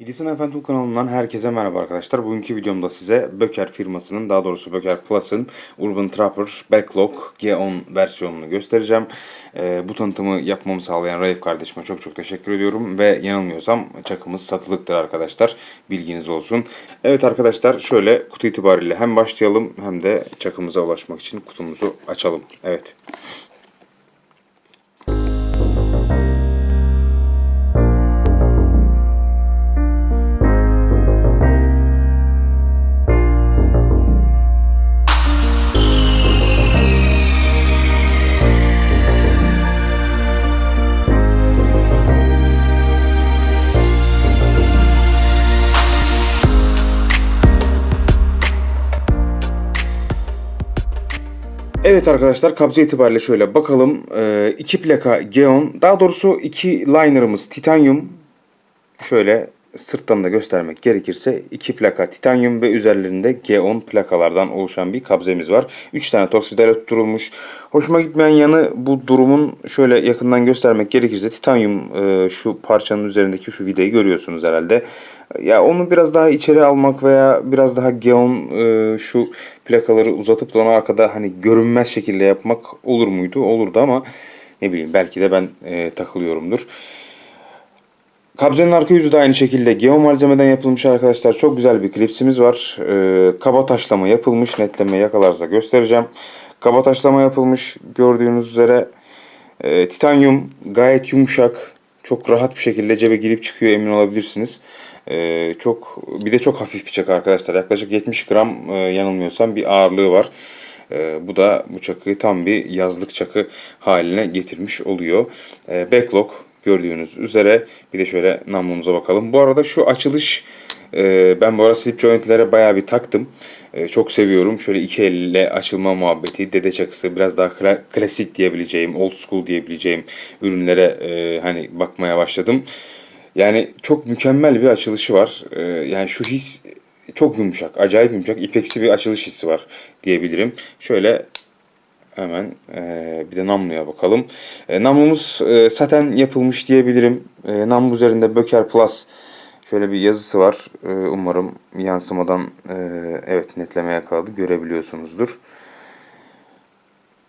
Edison Efendim kanalından herkese merhaba arkadaşlar. Bugünkü videomda size Böker firmasının daha doğrusu Böker Plus'ın Urban Trapper Backlog G10 versiyonunu göstereceğim. Ee, bu tanıtımı yapmamı sağlayan Raif kardeşime çok çok teşekkür ediyorum. Ve yanılmıyorsam çakımız satılıktır arkadaşlar. Bilginiz olsun. Evet arkadaşlar şöyle kutu itibariyle hem başlayalım hem de çakımıza ulaşmak için kutumuzu açalım. Evet. Evet arkadaşlar kabze itibariyle şöyle bakalım. Ee, iki plaka Geon. Daha doğrusu iki liner'ımız titanyum. Şöyle sırttan da göstermek gerekirse iki plaka titanyum ve üzerlerinde G10 plakalardan oluşan bir kabzemiz var. 3 tane torks vidayla tutturulmuş. Hoşuma gitmeyen yanı bu durumun şöyle yakından göstermek gerekirse titanyum e, şu parçanın üzerindeki şu vidayı görüyorsunuz herhalde. Ya onu biraz daha içeri almak veya biraz daha Geon e, şu plakaları uzatıp da onu arkada hani görünmez şekilde yapmak olur muydu? Olurdu ama ne bileyim belki de ben e, takılıyorumdur. Kabzenin arka yüzü de aynı şekilde geom malzemeden yapılmış arkadaşlar. Çok güzel bir klipsimiz var. Ee, kaba taşlama yapılmış. Netleme yakalarsa göstereceğim. Kaba taşlama yapılmış. Gördüğünüz üzere e, titanyum gayet yumuşak. Çok rahat bir şekilde cebe girip çıkıyor emin olabilirsiniz. Ee, çok Bir de çok hafif bir çakı arkadaşlar. Yaklaşık 70 gram e, yanılmıyorsam bir ağırlığı var. Ee, bu da bu çakıyı tam bir yazlık çakı haline getirmiş oluyor. Ee, backlog gördüğünüz üzere. Bir de şöyle namlumuza bakalım. Bu arada şu açılış e, ben bu arada slip jointlere bayağı bir taktım. E, çok seviyorum. Şöyle iki elle açılma muhabbeti, dede çakısı biraz daha kla- klasik diyebileceğim, old school diyebileceğim ürünlere e, hani bakmaya başladım. Yani çok mükemmel bir açılışı var. E, yani şu his çok yumuşak, acayip yumuşak, ipeksi bir açılış hissi var diyebilirim. Şöyle Hemen e, bir de namluya bakalım. E, namlumuz e, saten yapılmış diyebilirim. E, namlu üzerinde Böker Plus şöyle bir yazısı var. E, umarım yansımadan e, evet netleme yakaladı görebiliyorsunuzdur.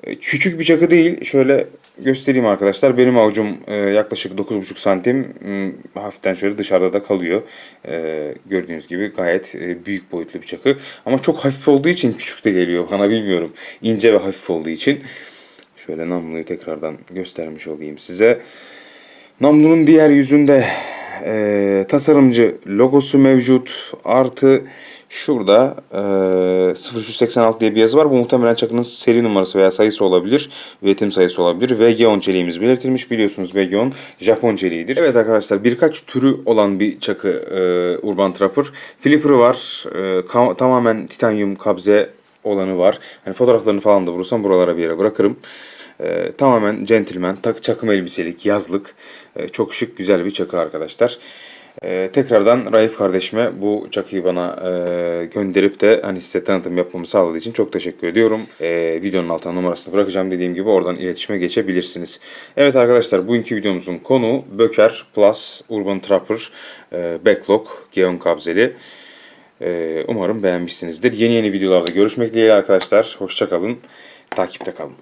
E, küçük bir çakı değil. Şöyle göstereyim arkadaşlar. Benim avucum e, yaklaşık 9,5 santim. Hmm, hafiften şöyle dışarıda da kalıyor. E, gördüğünüz gibi gayet büyük boyutlu bir çakı. Ama çok hafif olduğu için küçük de geliyor bana bilmiyorum. İnce ve hafif olduğu için. Şöyle namluyu tekrardan göstermiş olayım size. Namlunun diğer yüzünde e, tasarımcı logosu mevcut. Artı şurada e, 0386 diye bir yazı var. Bu muhtemelen çakının seri numarası veya sayısı olabilir. Üretim sayısı olabilir. VG10 çeliğimiz belirtilmiş. Biliyorsunuz VG10 Japon çeliğidir. Evet arkadaşlar birkaç türü olan bir çakı e, Urban Trapper. Flipper'ı var. E, tamamen titanyum kabze olanı var. Hani fotoğraflarını falan da vurursam buralara bir yere bırakırım. Ee, tamamen gentleman, tak çakım elbiselik, yazlık, e, çok şık, güzel bir çakı arkadaşlar. Ee, tekrardan Raif kardeşime bu çakıyı bana e, gönderip de hani size tanıtım yapmamı sağladığı için çok teşekkür ediyorum. Ee, videonun altına numarasını bırakacağım dediğim gibi oradan iletişime geçebilirsiniz. Evet arkadaşlar bugünkü videomuzun konu Böker Plus Urban Trapper e, Backlog Geon kabzeli. Ee, umarım beğenmişsinizdir. Yeni yeni videolarda görüşmek dileğiyle arkadaşlar. Hoşçakalın. Takipte kalın.